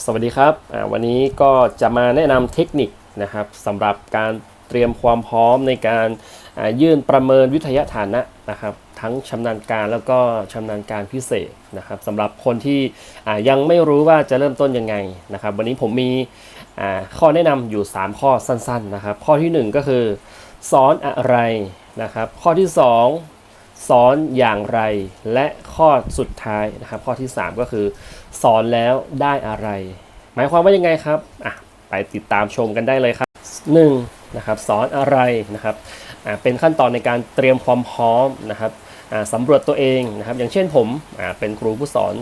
สวัสดีครับวันนี้ก็จะมาแนะนำเทคนิคนะครับสำหรับการเตรียมความพร้อมในการยื่นประเมินวิทยาฐานะนะครับทั้งชำนาญการแล้วก็ชำนาญการพิเศษนะครับสำหรับคนที่ยังไม่รู้ว่าจะเริ่มต้นยังไงนะครับวันนี้ผมมีข้อแนะนำอยู่ 3 ข้อสั้นๆนะครับข้อทีหนึ่1 ก็คือสอนอะไรนะครับข้อที่ 2 สอนอย่างไร และข้อสุดท้ายนะครับ ข้อที่ 3 ก็คือสอนแล้วได้อะไร หมายความว่ายังไงครับอะไปติดตามชมกันได้เลยครับ 1. นะครับสอนอะไรนะครับอ่าเป็นขั้นตอนในการเตรียมความพร้อมนะครับอ่าสำรวจตัวเองนะครับ อย่างเช่นผมอ่าเป็นครูผู้สอน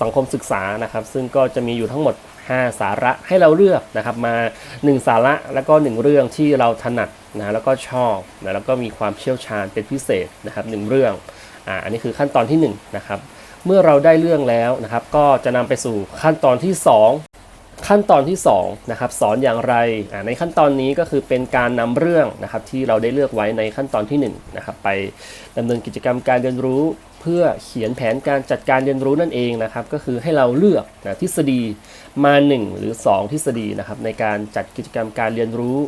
สังคมศึกษานะครับ ซึ่งก็จะมีอยู่ทั้งหมด 5 สาระให้เราเลือกนะครับมา 1 สาระแล้วก็ 1 เรื่องที่เราถนัดนะแล้วก็ชอบนะแล้วก็มีความเชี่ยวชาญเป็นพิเศษนะครับหนึ่งเรื่องอ่าอันนี้คือขั้นตอนที่1นะครับเมื่อเราได้เรื่องแล้วนะครับ ก็จะนำไปสู่ขั้นตอนที่ 2 ขั้นตอนที่2นะครับสอนอย่างไรในขั้นตอนนี้ก็คือเป็นการนำเรื่องนะครับที่เราได้เลือกไว้ในขั้นตอนที่1นะครับไปดำเนินกิจกรรมการเรียนรู้ เพื่อเขียนแผนการจัดการเรียนรู้นั่นเองนะครับก็คือให้เราเลือกนะทฤษฎีมา 1 หรือ 2 ทฤษฎีนะครับในการจัดกิจกรรมการเรียนรู้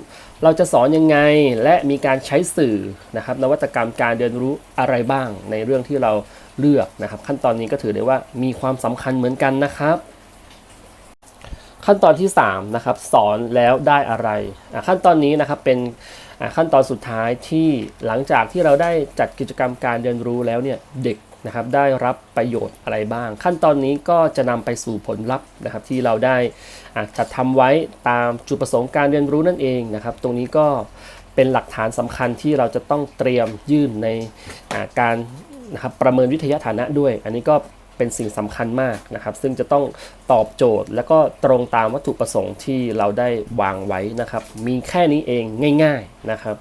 เราจะสอนยังไงและมีการใช้สื่อนะครับนวัตกรรมการเรียนรู้อะไรบ้างในเรื่องที่เราเลือกนะครับขั้นตอนนี้ก็ถือได้ว่ามีความสำคัญเหมือนกันนะครับ ขั้นตอนที่3นะครับสอนแล้วได้อะไระขั้นตอนนี้นะครับเป็นขั้นตอนสุดท้ายที่หลังจากที่เราได้จัดกิจกรรมการเรียนรู้แล้วเนี่ยเด็กนะครับได้รับประโยชน์อะไรบ้าง ขั้นตอนนี้ก็จะนำไปสู่ผลลัพธ์นะครับที่เราได้จัดทำไว้ตามจุดประสงค์การเรียนรู้นั่นเองนะครับ ตรงนี้ก็เป็นหลักฐานสำคัญที่เราจะต้องเตรียมยื่นในการนะครับประเมินวิทยาฐานะด้วย อันนี้ก็ เป็นสิ่งสำคัญมากนะครับ ซึ่งจะต้องตอบโจทย์ และก็ตรงตามวัตถุประสงค์ที่เราได้วางไว้นะครับ มีแค่นี้เองง่าย ๆนะครับ